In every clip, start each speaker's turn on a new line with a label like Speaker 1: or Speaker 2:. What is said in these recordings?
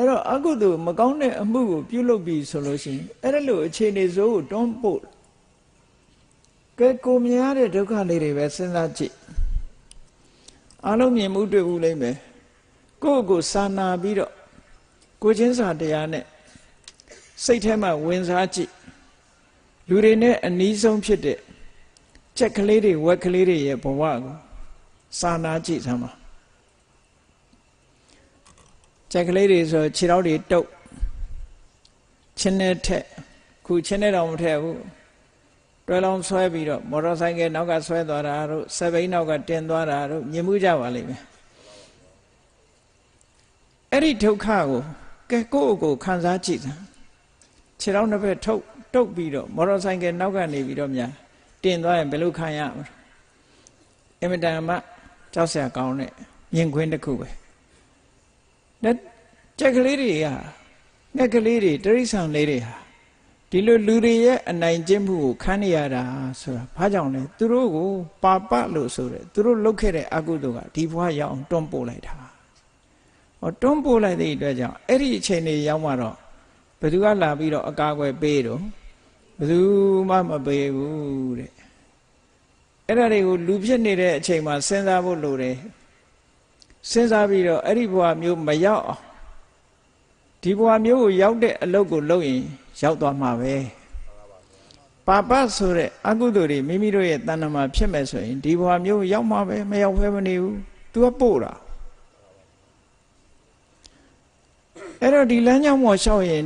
Speaker 1: အဲ့တော့အကုသိုလ်မကောင်းတဲ့အမှုကိုပြုလုပ်ပြီးဆိုလို့ရှိရင်အဲ့ဒါလိုအခြေအနေစိုးကိုတွန်းပို့ကဲကိုမြင်ရတဲ့ဒုက္ခလေးတွေပဲစဉ်းစားကြည့်အလုံးမြင်မှုတွေ့ဘူးလိမ့်မယ်ကိုယ့်ကိုစာနာပြီးတော့ကိုချင်းစာတရားနဲ့စိတ်ထဲမှာဝင်စားကြည့်လူတွေနဲ့အနီးဆုံးဖြစ်တဲ့ကြက်ကလေးတွေဝက်ကလေးတွေရဲ့ဘဝကိုစာနာကြည့်သမ်းပါ ကြက်ကလေးတွေဆိုခြေထောက်တွေတုပ်ချင်းနဲ့ထက်ခုချင်းနဲ့တော့မထက်ဘူးတွဲလောင်းဆွဲပြီးတော့မော်တော်ဆိုင်ကယ်နောက်ကဆွဲသွားတာတို့စပိန်နောက်ကတင်သွားတာတို့မြင်မှုကြပါလိမ့်မယ်အဲ့ဒီဒုက္ခကိုကဲကိုယ့်ကိုခံစားကြည့်စမ်းခြေထောက်နှစ်ဖက်ထုတ်တုပ်ပြီးတော့မော်တော်ဆိုင်ကယ်နောက်ကနေပြီးတော့များတင်သွားရင်ဘယ်လိုခံရမလဲအင်မတန်မှကြောက်စရာကောင်းတဲ့မြင်ကွင်းတစ်ခုပဲ နဲ့ကြက်ကလေးတွေဟာငှက်ကလေးတွေတရိษံလေးတွေဟာဒီလိုလူတွေရဲ့အနိုင်ကျင့်မှုကိုခံနေရတာဆိုတာဘာကြောင့်လဲသူတို့ကိုပါပလို့ဆိုတယ်သူတို့လုပ်ခဲ့တဲ့အကုသိုလ်ကဒီဘဝရောက်အောင်တွန်းပို့လိုက်တာဟောတွန်းပို့လိုက်တဲ့အတွက်ကြောင့်အဲ့ဒီအချိန်တွေရောက်မှတော့ဘယ်သူကလာပြီးတော့အကာအကွယ်ပေးတော့ဘယ်သူမှမပေးဘူးတဲ့အဲ့ဒါတွေကိုလူဖြစ်နေတဲ့အချိန်မှာစဉ်းစားဖို့လိုတယ် စဉ်းစားပြီးတော့အဲ့ဒီဘဝမျိုးမရောက်အောင်ဒီဘဝမျိုးကိုရောက်တဲ့အလုပ်ကိုလုပ်ရင်ရောက်သွားမှာပဲပါပဆိုတဲ့အကုသိုလ်တွေမိမိတို့ရဲ့တဏ္ဍမှာဖြစ်မဲ့ဆိုရင်ဒီဘဝမျိုးရောက်မှာပဲမရောက်ဖဲမနေဘူး तू ကပို့တာအဲ့တော့ဒီလမ်းကြောင်းပေါ်လျှောက်ရင်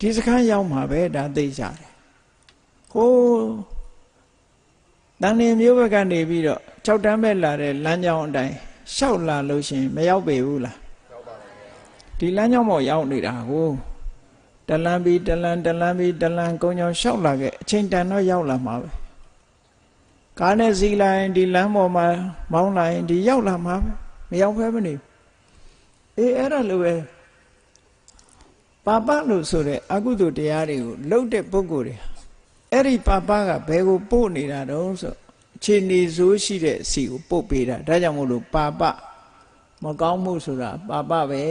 Speaker 1: ဒီစခန်းရောက်မှာပဲဒါသိကြတယ်ဟိုးတန်လင်းမျိုးဘက်ကနေပြီးတော့၆တန်းပဲလာတဲ့လမ်းကြောင်းအတိုင်း လျှောက်လာလို့ရှင်မရောက်ပေဘူးလားဒီလမ်းကြောင်းပေါ်ရောက်နေတာကိုတလန်းပြီးတလန်းတလန်းပြီးတလန်းကုန်းကြောင်လျှောက်လာခဲ့အချိန်တန်တော့ရောက်လာမှာပဲကားနဲ့စီးလိုက်ဒီလမ်းပေါ်မှာမောင်းလိုက်ဒီရောက်လာမှာပဲမရောက်ဖဲမနေဘူးအေးအဲ့ဒါလိုပဲပါပလို့ဆိုတဲ့အကုသိုလ်တရားတွေကိုလှုပ်တဲ့ပုဂ္ဂိုလ်တွေအဲ့ဒီပါပကဘယ်ကိုပို့နေတာတုံးဆို ခြေနေဆိုးရှိတဲ့စီကိုပို့ပေးတာဒါကြောင့်မို့လို့ပါပမကောင်းမှုဆိုတာပါပပဲ